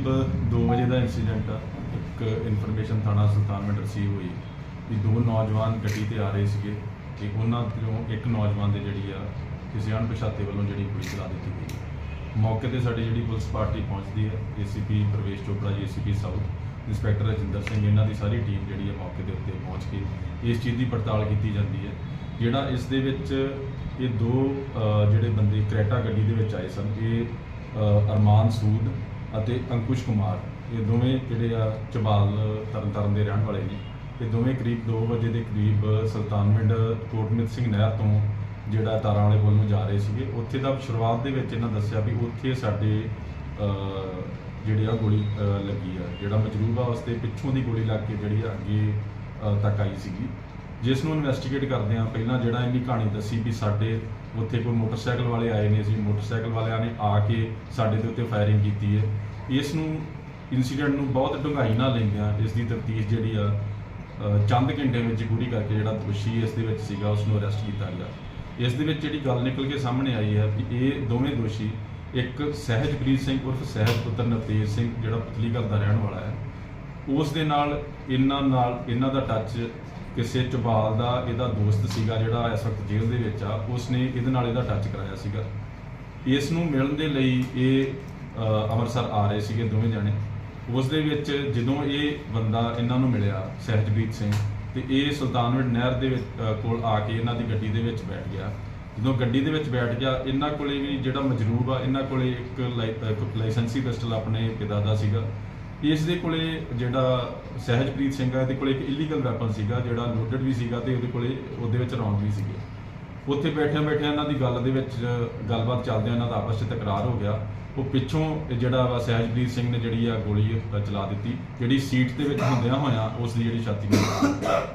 ਕਰੀਬ 2 ਵਜੇ ਦਾ ਇਨਸੀਡੈਂਟ ਆ। ਇੱਕ ਇਨਫੋਰਮੇਸ਼ਨ ਥਾਣਾ ਸੁਲਤਾਨਵਿੰਡ ਰਿਸੀਵ ਹੋਈ। ਕਿ ਦੋ ਨੌਜਵਾਨ ਗੱਡੀ ਤੇ ਆ ਰਹੇ ਸੀਗੇ ਤੇ ਉਹਨਾਂ ਤੋਂ ਇੱਕ ਨੌਜਵਾਨ ਦੇ ਜਿਹੜੀ ਆ, ਕਿਸੇ ਅਣਪਛਾਤੇ ਵੱਲੋਂ ਜਿਹੜੀ ਗੋਲੀ ਚਲਾ ਦਿੱਤੀ ਗਈ। ਮੌਕੇ ਤੇ ਸਾਡੀ ਜਿਹੜੀ ਪੁਲਿਸ ਪਾਰਟੀ ਪਹੁੰਚਦੀ ਹੈ ACP Pravesh Chopra ji ACP south inspector Rajinder Singh, ਇਹਨਾਂ ਦੀ ਸਾਰੀ ਟੀਮ ਜਿਹੜੀ ਹੈ ਮੌਕੇ ਦੇ ਉੱਤੇ ਪਹੁੰਚ ਕੇ ਇਸ ਚੀਜ਼ ਦੀ ਪੜਤਾਲ ਕੀਤੀ ਜਾਂਦੀ ਹੈ। ਜਿਹੜਾ ਇਸ ਦੇ ਵਿੱਚ ਇਹ ਦੋ ਜਿਹੜੇ ਬੰਦੇ ਕਰੈਟਾ ਗੱਡੀ ਦੇ ਵਿੱਚ ਆਏ ਸਨ, ਇਹ ਅਰਮਾਨ ਸੂਦ ਅਤੇ ਅੰਕੁਸ਼ ਕੁਮਾਰ। ਇਹ ਦੋਵੇਂ ਜਿਹੜੇ ਆ ਚਬਾਲ ਤਰਨਤਾਰਨ ਦੇ ਰਹਿਣ ਵਾਲੇ ਨੇ। ਇਹ ਦੋਵੇਂ ਕਰੀਬ 2 ਵਜੇ ਦੇ ਕਰੀਬ ਸੁਲਤਾਨਵਿੰਡ ਕੋਟਮਿਤ ਸਿੰਘ ਨਹਿਰ ਤੋਂ ਜਿਹੜਾ ਤਾਰਾਂ ਵਾਲੇ ਵੱਲ ਨੂੰ ਜਾ ਰਹੇ ਸੀਗੇ। ਉੱਥੇ ਦਾ ਸ਼ੁਰੂਆਤ ਦੇ ਵਿੱਚ ਇਹਨਾਂ ਦੱਸਿਆ ਵੀ ਉੱਥੇ ਸਾਡੇ ਅ, ਜਿਹੜੇ ਆ ਗੋਲੀ ਲੱਗੀ ਆ। ਜਿਹੜਾ ਮਜਰੂਬ ਆ ਉਸ ਤੇ ਪਿੱਛੋਂ ਦੀ ਗੋਲੀ ਲੱਗ ਕੇ ਜਿਹੜੀ ਆ ਅੱਗੇ ਤੱਕ ਆਈ ਸੀਗੀ। ਜਿਸ ਨੂੰ ਇਨਵੈਸਟੀਗੇਟ ਕਰਦੇ ਆ ਪਹਿਲਾਂ ਜਿਹੜਾ ਇਹਨੀ ਕਹਾਣੀ ਦੱਸੀ ਵੀ ਸਾਡੇ ਉੱਥੇ ਕੋਈ ਮੋਟਰਸਾਈਕਲ ਵਾਲੇ ਆਏ ਨੇ ਸੀ ਮੋਟਰਸਾਈਕਲ ਵਾਲਿਆਂ ਨੇ ਆ ਕੇ ਸਾਡੇ ਦੇ ਉੱਤੇ ਫਾਇਰਿੰਗ ਕੀਤੀ ਹੈ। ਇਸ ਨੂੰ ਇਨਸੀਡੈਂਟ ਨੂੰ ਬਹੁਤ ਡੂੰਘਾਈ ਨਾਲ ਲੈਂਦਿਆਂ ਇਸ ਦੀ ਤਫਤੀਸ਼ ਜਿਹੜੀ ਆ ਚੰਦ ਘੰਟੇ ਵਿੱਚ ਪੂਰੀ ਕਰਕੇ ਜਿਹੜਾ ਦੋਸ਼ੀ ਇਸ ਦੇ ਵਿੱਚ ਸੀਗਾ ਉਸ ਨੂੰ ਅਰੈਸਟ ਕੀਤਾ ਗਿਆ। ਇਸ ਦੇ ਵਿੱਚ ਜਿਹੜੀ ਗੱਲ ਨਿਕਲ ਕੇ ਸਾਹਮਣੇ ਆਈ ਹੈ ਕਿ ਇਹ ਦੋਵੇਂ ਦੋਸ਼ੀ ਇੱਕ ਸਹਿਜਪ੍ਰੀਤ ਸਿੰਘ ਉਰਫ ਸਹਿਜ ਪੁੱਤਰ ਨਵਤੇਜ ਸਿੰਘ, ਜਿਹੜਾ ਪਤਲੀਗੜ੍ਹ ਦਾ ਰਹਿਣ ਵਾਲਾ ਹੈ, ਉਸ ਦੇ ਨਾਲ, ਇਹਨਾਂ ਨਾਲ, ਇਹਨਾਂ ਦਾ ਟੱਚ ਕਿਸੇ ਚਬਾਲ ਦਾ ਇਹਦਾ ਦੋਸਤ ਸੀਗਾ ਜਿਹੜਾ ਇਸ ਵਕਤ ਜੇਲ੍ਹ ਦੇ ਵਿੱਚ ਆ ਉਸ ਨੇ ਇਹਦੇ ਨਾਲ ਇਹਦਾ ਟੱਚ ਕਰਾਇਆ ਸੀਗਾ। ਇਸ ਨੂੰ ਮਿਲਣ ਦੇ ਲਈ ਇਹ ਅੰਮ੍ਰਿਤਸਰ ਆ ਰਹੇ ਸੀਗੇ ਦੋਵੇਂ ਜਣੇ। ਉਸ ਦੇ ਵਿੱਚ ਜਦੋਂ ਇਹ ਬੰਦਾ ਇਹਨਾਂ ਨੂੰ ਮਿਲਿਆ, ਸਹਿਜਪ੍ਰੀਤ ਸਿੰਘ, ਤੇ ਇਹ ਸੁਲਤਾਨਵਿੰਡ ਨਹਿਰ ਦੇ ਵਿੱਚ ਕੋਲ ਆ ਕੇ ਇਹਨਾਂ ਦੀ ਗੱਡੀ ਦੇ ਵਿੱਚ ਬੈਠ ਗਿਆ। ਜਦੋਂ ਗੱਡੀ ਦੇ ਵਿੱਚ ਬੈਠ ਗਿਆ, ਇਹਨਾਂ ਕੋਲੇ ਵੀ ਜਿਹੜਾ ਮਜਰੂਬ ਆ, ਇਹਨਾਂ ਕੋਲੇ ਇੱਕ ਲਾਇ- ਇੱਕ ਲਾਇਸੈਂਸੀ ਪਿਸਟਲ ਆਪਣੇ ਪਿਤਾ ਦਾ ਸੀਗਾ। ਇਸ ਦੇ ਕੋਲੇ ਜਿਹੜਾ ਸਹਿਜਪ੍ਰੀਤ ਸਿੰਘ ਆ ਇਹਦੇ ਕੋਲੇ ਇੱਕ ਇਲੀਗਲ ਵੈਪਨ ਸੀਗਾ, ਜਿਹੜਾ ਲੋਡਡ ਵੀ ਸੀਗਾ ਤੇ ਉਹਦੇ ਕੋਲੇ ਉਹਦੇ ਵਿੱਚ ਰੌਂਡ ਵੀ ਸੀਗੇ। ਉੱਥੇ ਬੈਠਿਆਂ ਬੈਠਿਆਂ ਇਹਨਾਂ ਦੀ ਗੱਲ ਦੇ ਵਿੱਚ ਗੱਲਬਾਤ ਚੱਲਦਿਆਂ ਇਹਨਾਂ ਦਾ ਆਪਸ ਵਿੱਚ ਤਕਰਾਰ ਹੋ ਗਿਆ। ਉਹ ਪਿੱਛੋਂ ਇਹ ਜਿਹੜਾ ਵਾ ਸਹਿਜਪ੍ਰੀਤ ਸਿੰਘ ਨੇ ਜਿਹੜੀ ਆ ਗੋਲੀ ਚਲਾ ਦਿੱਤੀ, ਜਿਹੜੀ ਸੀਟ ਦੇ ਵਿੱਚ ਹੁੰਦਿਆਂ ਹੋਇਆ ਉਸ ਦੀ ਜਿਹੜੀ ਛਾਤੀ ਨੂੰ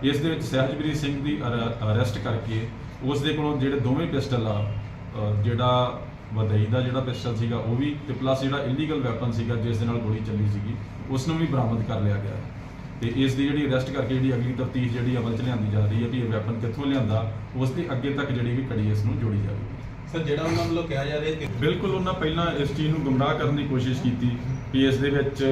ਇਸ ਦੇ ਵਿੱਚ ਸਹਿਜਪ੍ਰੀਤ ਸਿੰਘ ਦੀ ਅਰੈਸਟ ਕਰਕੇ ਉਸ ਦੇ ਕੋਲੋਂ ਜਿਹੜੇ ਦੋਵੇਂ ਪਿਸਟਲ ਆ ਜਿਹੜਾ ਵਦਈ ਦਾ ਜਿਹੜਾ ਪਿਸਟਲ ਸੀਗਾ ਉਹ ਵੀ ਤੇ ਪਲੱਸ ਜਿਹੜਾ ਇਲੀਗਲ ਵੈਪਨ ਸੀਗਾ ਜਿਸ ਦੇ ਨਾਲ ਗੋਲੀ ਚੱਲੀ ਸੀਗੀ ਉਸ ਨੂੰ ਵੀ ਬਰਾਮਦ ਕਰ ਲਿਆ ਗਿਆ। ਤੇ ਇਸ ਦੀ ਜਿਹੜੀ ਅਰੈਸਟ ਕਰਕੇ ਜਿਹੜੀ ਅਗਲੀ ਤਫਤੀਸ਼ ਜਿਹੜੀ ਅਮਲ ਚ ਲਿਆਂਦੀ ਜਾ ਰਹੀ ਹੈ ਵੀ ਇਹ ਵੈਪਨ ਕਿੱਥੋਂ ਲਿਆਂਦਾ ਉਸ ਦੇ ਅੱਗੇ ਤੱਕ ਜਿਹੜੀ ਵੀ ਕੜੀ ਇਸ ਨੂੰ ਜੋੜੀ ਜਾਵੇਗੀ ਸਰ ਜਿਹੜਾ ਉਹਨਾਂ ਵੱਲੋਂ ਕਿਹਾ ਜਾ ਰਿਹਾ ਕਿ ਬਿਲਕੁਲ ਉਹਨਾਂ ਪਹਿਲਾਂ ਇਸ ਚੀਜ਼ ਨੂੰ ਗੁੰਮਰਾਹ ਕਰਨ ਦੀ ਕੋਸ਼ਿਸ਼ ਕੀਤੀ ਵੀ ਇਸ ਦੇ ਵਿੱਚ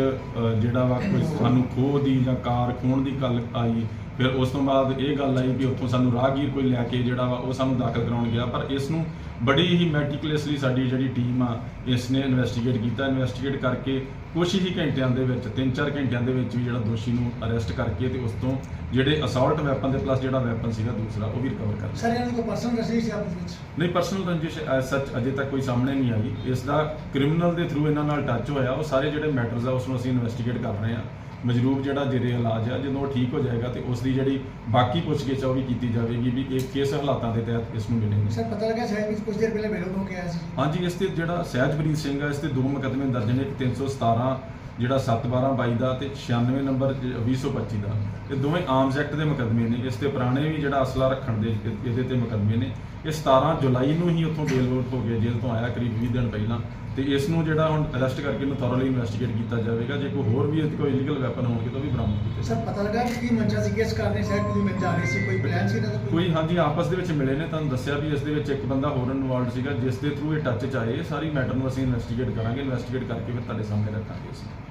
ਜਿਹੜਾ ਵਾ ਕੋਈ ਸਾਨੂੰ ਖੋਹ ਦੀ ਜਾਂ ਕਾਰ ਖੋਹਣ ਦੀ ਗੱਲ ਆਈ ਫਿਰ ਉਸ ਤੋਂ ਬਾਅਦ ਇਹ ਗੱਲ ਆਈ ਵੀ ਉੱਥੋਂ ਸਾਨੂੰ ਰਾਹਗੀਰ ਕੋਈ ਲੈ ਕੇ ਜਿਹੜਾ ਵਾ ਉਹ ਸਾਨੂੰ ਦਾਖਲ ਕਰਾਉਣ ਗਿਆ। ਪਰ ਇਸ ਨੂੰ ਬੜੀ ਹੀ ਮੈਟੀਕੂਲਸਲੀ ਸਾਡੀ ਜਿਹੜੀ ਟੀਮ ਆ ਇਸ ਨੇ ਇਨਵੈਸਟੀਗੇਟ ਕੀਤਾ। ਇਨਵੈਸਟੀਗੇਟ ਕਰਕੇ ਕੁਛ ਹੀ ਘੰਟਿਆਂ ਦੇ ਵਿੱਚ 3-4 ਘੰਟਿਆਂ ਦੇ ਵਿੱਚ ਵੀ ਜਿਹੜਾ ਦੋਸ਼ੀ ਨੂੰ ਅਰੈਸਟ ਕਰਕੇ ਤੇ ਉਸ ਤੋਂ ਜਿਹੜੇ ਅਸਾਲਟ ਵੈਪਨ ਦੇ ਪਲੱਸ ਜਿਹੜਾ ਵੈਪਨ ਸੀਗਾ ਦੂਸਰਾ ਉਹ ਵੀ ਰਿਕਵਰ ਕਰ ਲਿਆ। ਸਰ ਇਹਨਾਂ ਦੀ ਕੋਈ ਪਰਸਨਲ ਰਸੀਦ ਸੀ ਆਪਸ ਵਿੱਚ? ਨਹੀਂ ਪਰਸਨਲ ਰੰਜਿਸ਼ ਸੱਚ ਅਜੇ ਤੱਕ ਕੋਈ ਸਾਹਮਣੇ ਨਹੀਂ ਆਈ। ਇਸ ਦਾ ਕ੍ਰਿਮੀਨਲ ਦੇ ਥਰੂ ਇਹਨਾਂ ਨਾਲ ਟੱਚ ਹੋਇਆ। ਉਹ ਸਾਰੇ ਜਿਹੜੇ ਮੈਟਰਸ ਆ ਉਸ ਨੂੰ ਅਸੀਂ ਇਨਵੈਸਟੀਗੇਟ ਕਰ ਰਹੇ ਹਾਂ। ਮਜਰੂਬ ਜਿਹੜਾ ਜੇਰੇ ਇਲਾਜ ਆ ਜਦੋਂ ਉਹ ਠੀਕ ਹੋ ਜਾਏਗਾ ਤੇ ਉਸ ਦੀ ਜਿਹੜੀ ਬਾਕੀ ਪੁੱਛਗਿੱਛ ਆ ਉਹ ਵੀ ਕੀਤੀ ਜਾਵੇਗੀ ਵੀ ਇਹ ਕਿਸ ਹਾਲਾਤਾਂ ਦੇ ਤਹਿਤ ਇਸ ਨੂੰ ਮਿਲੇਗੀ ਸਰ ਪਤਾ ਲੱਗਾ ਸ਼ਾਇਦ ਵਿੱਚ ਕੁਝ ਦੇਰ ਪਹਿਲੇ ਬੇਲੋਂ ਹੋ ਕੇ ਆਇਆ ਸੀ। ਹਾਂਜੀ ਇਸ ਤੇ ਜਿਹੜਾ ਸਹਿਜਪ੍ਰੀਤ ਸਿੰਘ ਆ ਇਸ ਤੇ ਦੋ ਮੁਕੱਦਮੇ ਦਰਜ ਨੇ ਇੱਕ 317 ਜਿਹੜਾ 712 ਦਾ ਤੇ 96 ਨੰਬਰ 2025 ਦਾ। ਇਹ ਦੋਵੇਂ ਆਰਮਸ ਐਕਟ ਦੇ ਮੁਕੱਦਮੇ ਨੇ। ਇਸ ਤੇ ਪੁਰਾਣੇ ਵੀ ਜਿਹੜਾ ਅਸਲਾ ਰੱਖਣ ਦੇ ਇਹ- ਇਹਦੇ ਤੇ ਮੁਕੱਦਮੇ ਨੇ। ਇਹ 17 ਜੁਲਾਈ ਨੂੰ ਹੀ ਉੱਥੋਂ ਬੇਲ ਆਊਟ ਹੋ ਗਿਆ ਜੇਲ੍ਹ ਤੋਂ ਆਇਆ ਕਰੀਬ 20 ਦਿਨ ਪਹਿਲਾਂ। ਤੇ ਇਸ ਨੂੰ ਜਿਹੜਾ ਹੁਣ ਅਰੈਸਟ ਕਰਕੇ ਇਹਨੂੰ ਥੋਰਲੀ ਇਨਵੈਸਟੀਗੇਟ ਕੀਤਾ ਜਾਵੇਗਾ। ਜੇ ਕੋਈ ਹੋਰ ਵੀ ਇਹਦੇ ਕੋਈ ਇਲੀਗਲ ਵੈਪਨ ਹੋਣਗੇ ਤਾਂ ਵੀ ਬਰਾਮਦ ਕੀਤੇ ਸਰ ਪਤਾ ਲੱਗਾ ਕਿ ਕੀ ਮੰਸ਼ਾ ਸੀ ਕਿਸ ਕਾਰਨ ਸ਼ਾਇਦ ਕੋਈ ਮਿਲ ਜਾ ਰਹੀ ਸੀ ਕੋਈ ਪਲਾਨ ਸੀ ਦਾ? ਕੋਈ ਹਾਂਜੀ ਆਪਸ ਦੇ ਵਿੱਚ ਮਿਲੇ ਨੇ। ਤੁਹਾਨੂੰ ਦੱਸਿਆ ਵੀ ਇਸ ਦੇ ਵਿੱਚ ਇੱਕ ਬੰਦਾ ਹੋਰ ਇਨਵੋਲਡ ਸੀਗਾ ਜਿਸ ਦੇ ਥਰੂ ਇਹ ਟੱਚ ਚ ਆਏ। ਸਾਰੀ ਮੈਟਰ ਨੂੰ ਅਸੀਂ ਇਨਵੈਸਟੀਗੇਟ ਕਰਾਂਗੇ। ਇਨਵੈਸਟੀਗੇਟ ਕਰਕੇ ਫਿਰ ਤੁਹਾਡੇ ਸਾਹਮਣੇ ਰੱਖਾਂਗੇ ਅਸੀਂ।